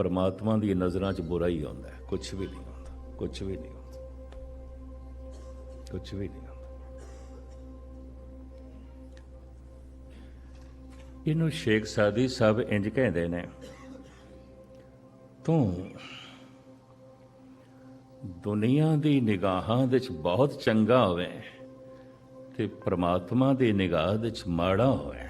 ਪਰਮਾਤਮਾ ਦੀ ਨਜ਼ਰਾਂ 'ਚ ਬੁਰਾ ਹੀ ਆਉਂਦਾ ਹੈ। ਕੁਝ ਵੀ ਨਹੀਂ ਆਉਂਦਾ। ਕੁਝ ਵੀ ਨਹੀਂ ਆਉਂਦਾ। ਕੁਝ ਵੀ ਨਹੀਂ ਆਉਂਦਾ। ਇਹਨੂੰ ਸ਼ੇਖ ਸਾਦੀ ਸਾਹਿਬ ਇੰਜ ਕਹਿੰਦੇ ਨੇ, ਤੂੰ ਦੁਨੀਆ ਦੀ ਨਿਗਾਹਾਂ ਵਿੱਚ ਬਹੁਤ ਚੰਗਾ ਹੋਵੇ ਤੇ ਪ੍ਰਮਾਤਮਾ ਦੀ ਨਿਗਾਹ ਵਿੱਚ ਮਾੜਾ ਹੋਵੇ।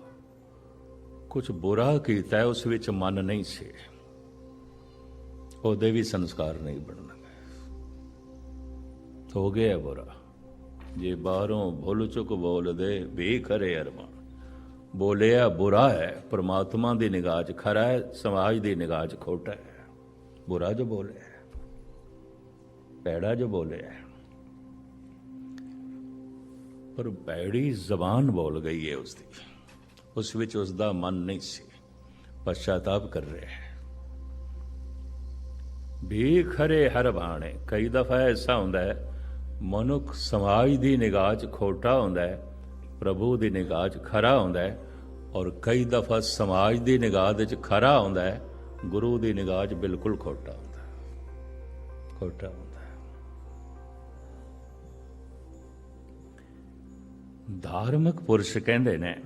ਕੁਝ ਬੁਰਾ ਕੀਤਾ ਉਸ ਵਿੱਚ ਮਨ ਨਹੀਂ ਸੀ। ਉਹਦੇ ਵੀ ਸੰਸਕਾਰ ਨਹੀਂ ਬਣਨਗੇ ਹੋ ਗਿਆ ਬੁਰਾ। ਜੇ ਬਾਹਰੋਂ ਭੁੱਲ ਚੁੱਕ ਬੋਲਦੇ, ਵੀ ਖਰੇ ਅਰਮਾਨ। ਬੋਲਿਆ ਬੁਰਾ ਹੈ, ਪ੍ਰਮਾਤਮਾ ਦੀ ਨਿਗਾਹ 'ਚ ਖਰਾ ਹੈ, ਸਮਾਜ ਦੀ ਨਿਗਾਹ 'ਚ ਖੋਟਾ ਹੈ। ਬੁਰਾ ਜੋ ਬੋਲਿਆ ਪੈੜਾ ਭੈੜਾ ਜੋ ਬੋਲਿਆ ਪਰ ਭੈੜੀ ਜ਼ਬਾਨ ਬੋਲ ਗਈ ਹੈ ਉਸ ਦੀ ਉਸ ਵਿੱਚ ਉਸ ਦਾ ਮਨ ਨਹੀਂ ਸੀ। ਪਛਤਾਪ ਕਰ ਰਿਹਾ ਹੈ। ਵੀ ਖਰੇ ਹਰ ਬਾਣੇ, ਕਈ ਦਫਾ ਐਸਾ ਹੁੰਦਾ ਹੈ, ਮਨੁੱਖ ਸਮਾਜ ਦੀ ਨਿਗਾਹ 'ਚ ਖੋਟਾ ਹੁੰਦਾ ਹੈ, ਪ੍ਰਭੂ ਦੀ ਨਿਗਾਹ 'ਚ ਖਰਾ ਹੁੰਦਾ ਹੈ ਔਰ ਕਈ ਦਫਾ ਸਮਾਜ ਦੀ ਨਿਗਾਹ ਦੇ 'ਚ ਖਰਾ ਹੁੰਦਾ ਹੈ, ਗੁਰੂ ਦੀ ਨਿਗਾਹ 'ਚ ਬਿਲਕੁਲ ਖੋਟਾ ਹੁੰਦਾ ਹੈ। ਖੋਟਾ ਹੁੰਦਾ ਹੈ। ਧਾਰਮਿਕ ਪੁਰਸ਼ ਕਹਿੰਦੇ ਨੇ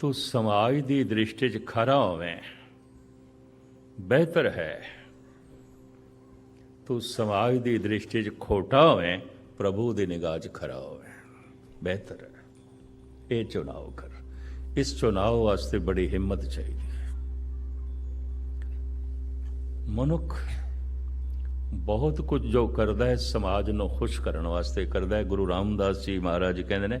ਤੂੰ ਸਮਾਜ ਦੀ ਦ੍ਰਿਸ਼ਟੀ 'ਚ ਖਰਾ ਹੋਵੇਂ ਬਿਹਤਰ ਹੈ ਤੂੰ ਸਮਾਜ ਦੀ ਦ੍ਰਿਸ਼ਟੀ 'ਚ ਖੋਟਾ ਹੋਵੇਂ ਪ੍ਰਭੂ ਦੀ ਨਿਗਾਹ 'ਚ ਖਰਾ ਹੋਵੇਂ ਬਿਹਤਰ ਹੈ ਇਹ ਚੁਣਾਵ ਕਰ ਇਸ ਚੁਣਾਵ ਵਾਸਤੇ ਬੜੀ ਹਿੰਮਤ ਚਾਹੀਦੀ ਹੈ ਮਨੁੱਖ ਬਹੁਤ ਕੁਝ ਜੋ ਕਰਦਾ ਹੈ ਸਮਾਜ ਨੂੰ ਖੁਸ਼ ਕਰਨ ਵਾਸਤੇ ਕਰਦਾ ਹੈ ਗੁਰੂ ਰਾਮਦਾਸ ਜੀ ਮਹਾਰਾਜ ਕਹਿੰਦੇ ਨੇ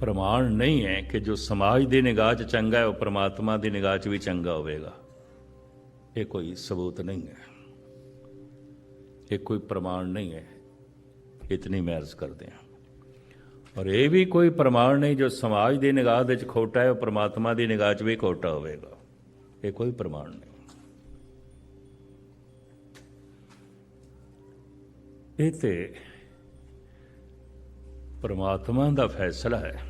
ਪ੍ਰਮਾਣ ਨਹੀਂ ਹੈ ਕਿ ਜੋ ਸਮਾਜ ਦੀ ਨਿਗਾਹ 'ਚ ਚੰਗਾ ਹੈ ਉਹ ਪ੍ਰਮਾਤਮਾ ਦੀ ਨਿਗਾਹ 'ਚ ਵੀ ਚੰਗਾ ਹੋਵੇਗਾ ਇਹ ਕੋਈ ਸਬੂਤ ਨਹੀਂ ਹੈ ਇਹ ਕੋਈ ਪ੍ਰਮਾਣ ਨਹੀਂ ਹੈ ਇਤਨੀ ਮਹਿਰਜ ਕਰਦੇ ਹਾਂ ਔਰ ਇਹ ਵੀ ਕੋਈ ਪ੍ਰਮਾਣ ਨਹੀਂ ਜੋ ਸਮਾਜ ਦੀ ਨਿਗਾਹ ਦੇ ਵਿੱਚ ਖੋਟਾ ਹੈ ਉਹ ਪ੍ਰਮਾਤਮਾ ਦੀ ਨਿਗਾਹ 'ਚ ਵੀ ਖੋਟਾ ਹੋਵੇਗਾ ਇਹ ਕੋਈ ਪ੍ਰਮਾਣ ਨਹੀਂ ਇਹ ਤੇ ਪ੍ਰਮਾਤਮਾ ਦਾ ਫੈਸਲਾ ਹੈ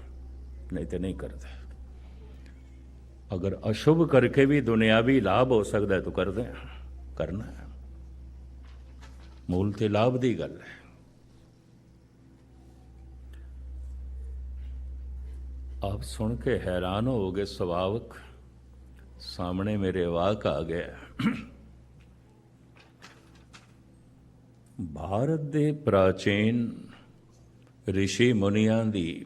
ਨਹੀਂ ਤੇ ਨਹੀਂ ਕਰਦੇ। ਅਗਰ ਅਸ਼ੁਭ ਕਰਕੇ ਵੀ ਦੁਨਿਆਵੀ ਲਾਭ ਹੋ ਸਕਦਾ ਹੈ ਤਾਂ ਕਰਦੇ ਆ ਕਰਨਾ ਹੈ। ਮੂਲ ਤੇ ਲਾਭ ਦੀ ਗੱਲ ਹੈ। ਆਪ ਸੁਣ ਕੇ ਹੈਰਾਨ ਹੋਗੇ ਸੁਭਾਵਕ। ਸਾਹਮਣੇ ਮੇਰੇ ਵਾਕ ਆ ਗਿਆ ਭਾਰਤ ਦੇ ਪ੍ਰਾਚੀਨ ઋષਿ ਮੁਨੀਆਂ ਦੀ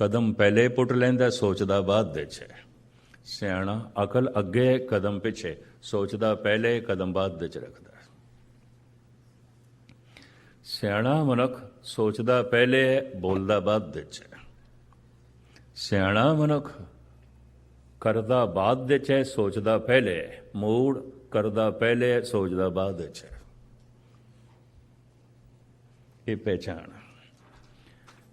ਕਦਮ ਪਹਿਲੇ ਪੁੱਟ ਲੈਂਦਾ, ਸੋਚਦਾ ਬਾਅਦ ਵਿੱਚ ਹੈ। ਸਿਆਣਾ ਅਕਲ ਅੱਗੇ, ਕਦਮ ਪਿੱਛੇ। ਸੋਚਦਾ ਪਹਿਲੇ, ਕਦਮ ਬਾਅਦ ਵਿੱਚ ਰੱਖਦਾ ਸਿਆਣਾ ਮਨੁੱਖ ਸੋਚਦਾ ਪਹਿਲੇ, ਬੋਲਦਾ ਬਾਅਦ ਵਿੱਚ ਸਿਆਣਾ ਮਨੁੱਖ ਕਰਦਾ ਬਾਅਦ ਵਿੱਚ ਹੈ, ਸੋਚਦਾ ਪਹਿਲੇ। ਮੂੜ ਕਰਦਾ ਪਹਿਲੇ, ਸੋਚਦਾ ਬਾਅਦ ਵਿੱਚ ਇਹ ਪਹਿਚਾਣ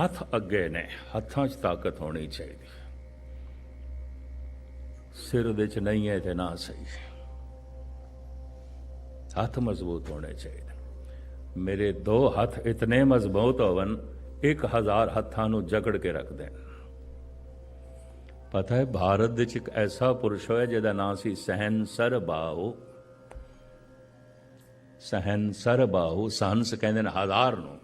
ਹੱਥ ਅੱਗੇ ਨੇ, ਹੱਥਾਂ 'ਚ ਤਾਕਤ ਹੋਣੀ ਚਾਹੀਦੀ। ਸਿਰ ਦੇ 'ਚ ਨਹੀਂ ਹੈ ਤੇ ਨਾ ਸਹੀ। ਹੱਥ ਮਜ਼ਬੂਤ ਹੋਣੇ ਚਾਹੀਦੇ। ਮੇਰੇ ਦੋ ਹੱਥ ਇਤਨੇ ਮਜ਼ਬੂਤ ਹੋਵਨ 1000 ਹੱਥਾਂ ਨੂੰ ਜਕੜ ਕੇ ਰੱਖ ਦੇਣ। ਪਤਾ ਹੈ, ਭਾਰਤ ਦੇ ਵਿੱਚ ਇੱਕ ਐਸਾ ਪੁਰਸ਼ ਹੋਇਆ ਜਿਹਦਾ ਨਾਮ ਸੀ ਸਹਿਨਸਰ ਬਾਹੂ ਸਹਿਨਸਰ ਬਾਹੂ ਸਹੰਸ ਕਹਿੰਦੇ ਨੇ ਹਜ਼ਾਰ ਨੂੰ।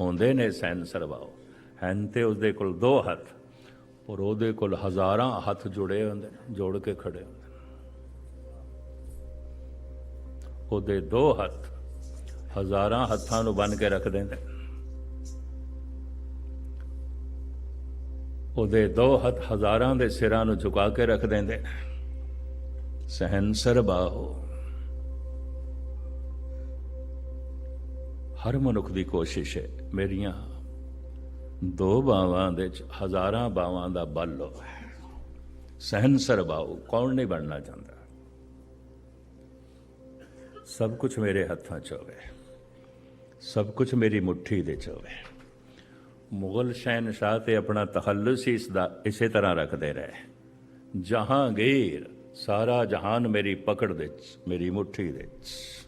ਹੁੰਦੇ ਨੇ ਸੈਂਸਰ ਬਾਓ ਹਨ ਤੇ ਉਸਦੇ ਕੋਲ ਦੋ ਹੱਥ, ਪਰ ਉਹਦੇ ਕੋਲ ਹਜ਼ਾਰਾਂ ਹੱਥ ਜੁੜੇ ਹੁੰਦੇ ਨੇ, ਜੋੜ ਕੇ ਖੜੇ ਹੁੰਦੇ ਨੇ। ਉਹਦੇ ਦੋ ਹੱਥ ਹਜ਼ਾਰਾਂ ਹੱਥਾਂ ਨੂੰ ਬੰਨ ਕੇ ਰੱਖ ਦਿੰਦੇ ਉਹਦੇ ਦੋ ਹੱਥ ਹਜ਼ਾਰਾਂ ਦੇ ਸਿਰਾਂ ਨੂੰ ਝੁਕਾ ਕੇ ਰੱਖ ਦਿੰਦੇ ਸਹਿਨਸਰ ਬਾਹੋ ਹਰ ਮਨੁੱਖ ਦੀ ਕੋਸ਼ਿਸ਼ ਹੈ। ਮੇਰੀਆਂ ਦੋ ਬਾਵਾਂ ਦੇ ਚ ਹਜ਼ਾਰਾਂ ਬਾਵਾਂ ਦਾ ਬਲ ਹੋਵੇ ਸਹਿਨਸਰ ਬਾਹੂ, ਕੌਣ ਨਹੀਂ ਬਣਨਾ ਚਾਹੁੰਦਾ? ਸਭ ਕੁਝ ਮੇਰੇ ਹੱਥਾਂ 'ਚ ਹੋਵੇ। ਸਭ ਕੁਝ ਮੇਰੀ ਮੁਠੀ ਦੇ 'ਚ ਹੋਵੇ। ਮੁਗਲ ਸ਼ਹਿਨशाह ਤੇ ਆਪਣਾ ਤਖੱਲੁਸ ਹੀ ਇਸ ਦਾ ਇਸੇ ਤਰ੍ਹਾਂ ਰੱਖਦੇ ਰਹੇ। ਜਹਾਂਗੀਰ, ਸਾਰਾ ਜਹਾਨ ਮੇਰੀ ਪਕੜ ਦੇ 'ਚ, ਮੇਰੀ ਮੁਠੀ ਦੇ 'ਚ।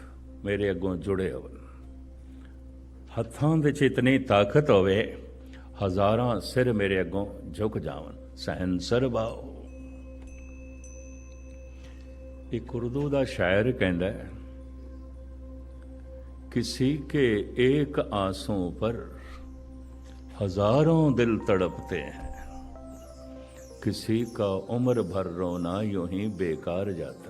ਮੇਰੇ ਅੱਗੋਂ ਜੁੜੇ ਹੋਣ ਹੱਥਾਂ ਵਿੱਚ ਇਤਨੀ ਤਾਕਤ ਹੋਵੇ ਹਜ਼ਾਰਾਂ ਸਿਰ ਮੇਰੇ ਅੱਗੋਂ ਝੁਕ ਜਾਵਨ ਸਹਿਨਸਰ ਬਾਓ ਇੱਕ ਉਰਦੂ ਦਾ ਸ਼ਾਇਰ ਕਹਿੰਦਾ ਹੈ किसी के एक आंसू पर हजारों दिल तड़पते हैं किसी का उम्र भर रोना यूं ही बेकार जाता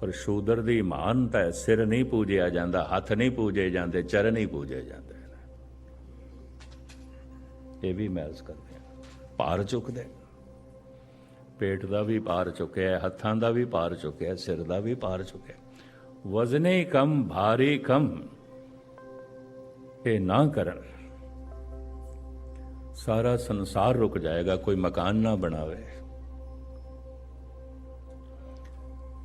ਪਰ ਸ਼ੂਦਰ ਦੀ ਮਹਾਨਤਾ ਹੈ ਸਿਰ ਨਹੀਂ ਪੂਜਿਆ ਜਾਂਦਾ, ਹੱਥ ਨਹੀਂ ਪੂਜੇ ਜਾਂਦੇ, ਚਰਨ ਨਹੀਂ ਪੂਜੇ ਜਾਂਦੇ ਇਹ ਵੀ ਮਹਿਜ਼ ਕਰਦੇ ਆ ਭਾਰ ਚੁੱਕਦੇ ਪੇਟ ਦਾ ਵੀ ਭਾਰ ਚੁੱਕਿਆ ਹੱਥਾਂ ਦਾ ਵੀ ਭਾਰ ਚੁੱਕਿਆ ਸਿਰ ਦਾ ਵੀ ਭਾਰ ਚੁੱਕਿਆ ਵਜ਼ਨੇ ਕਮ, ਭਾਰੀ ਕਮ, ਇਹ ਨਾ ਕਰਨ। ਸਾਰਾ ਸੰਸਾਰ ਰੁਕ ਜਾਏਗਾ, ਕੋਈ ਮਕਾਨ ਨਾ ਬਣਾਵੇ।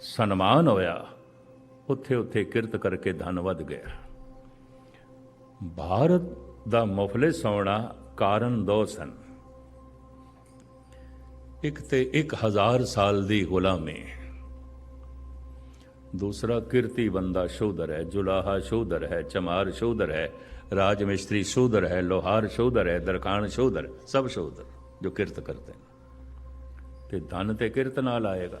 ਸਨਮਾਨ ਹੋਇਆ। ਉੱਥੇ ਉੱਥੇ ਕਿਰਤ ਕਰਕੇ ਧਨ ਵੱਧ ਗਿਆ। ਭਾਰਤ ਦਾ ਮੁਫਲਿਸ ਹੋਣਾ ਕਾਰਨ ਦੋ ਸਨ। ਇੱਕ ਤੇ 1000 ਸਾਲ ਦੀ ਗੁਲਾਮੀ। ਦੂਸਰਾ, ਕਿਰਤੀ ਬੰਦਾ ਸ਼ੂਦਰ ਹੈ, ਜੁਲਾਹਾ ਸ਼ੂਦਰ ਹੈ, ਚਮਾਰ ਸ਼ੂਦਰ ਹੈ ਰਾਜ ਮਿਸਤਰੀ ਸ਼ੂਦਰ ਹੈ, ਲੋਹਾਰ ਸ਼ੂਦਰ ਹੈ ਦਰਕਾਨ ਸ਼ੂਦਰ ਸਭ ਸ਼ੂਦਰ ਜੋ ਕਿਰਤ ਕਰਦੇ ਨੇ। ਤੇ ਧਨ ਤੇ ਕਿਰਤ ਨਾਲ ਆਏਗਾ।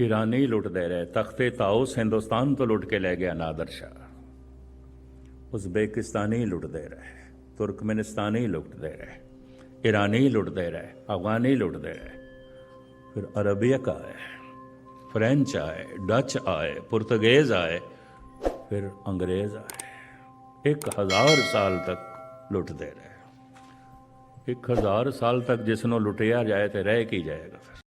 ਈਰਾਨੀ ਲੁੱਟਦੇ ਰਹੇ। ਤਖਤੇ ਤਾਉਸ ਹਿੰਦੁਸਤਾਨ ਤੋਂ ਲੁੱਟ ਕੇ ਲੈ ਗਿਆ ਨਾਦਰ ਸ਼ਾਹ। ਉਜ਼ਬੇਕਿਸਤਾਨੀ ਲੁੱਟਦੇ ਰਹੇ, ਤੁਰਕਮਨਿਸਤਾਨੀ ਲੁੱਟਦੇ ਰਹੇ ਈਰਾਨੀ ਲੁੱਟਦੇ ਰਹੇ, ਅਫਗਾਨੀ ਲੁੱਟਦੇ ਰਹੇ। ਫਿਰ ਅਰਬੀਅਕ ਆਏ, ਫ੍ਰੈਂਚ ਆਏ, ਡੱਚ ਆਏ, ਪੁਰਤਗੇਜ਼ ਆਏ, ਫਿਰ ਅੰਗਰੇਜ਼ ਆਏ। ਇੱਕ ਹਜ਼ਾਰ ਸਾਲ ਤੱਕ ਲੁੱਟਦੇ ਰਹੇ। ਇੱਕ ਹਜ਼ਾਰ ਸਾਲ ਤੱਕ ਜਿਸ ਨੂੰ ਲੁੱਟਿਆ ਜਾਏ ਤੇ ਰਹਿ ਕੀ ਜਾਏਗਾ ਫਿਰ?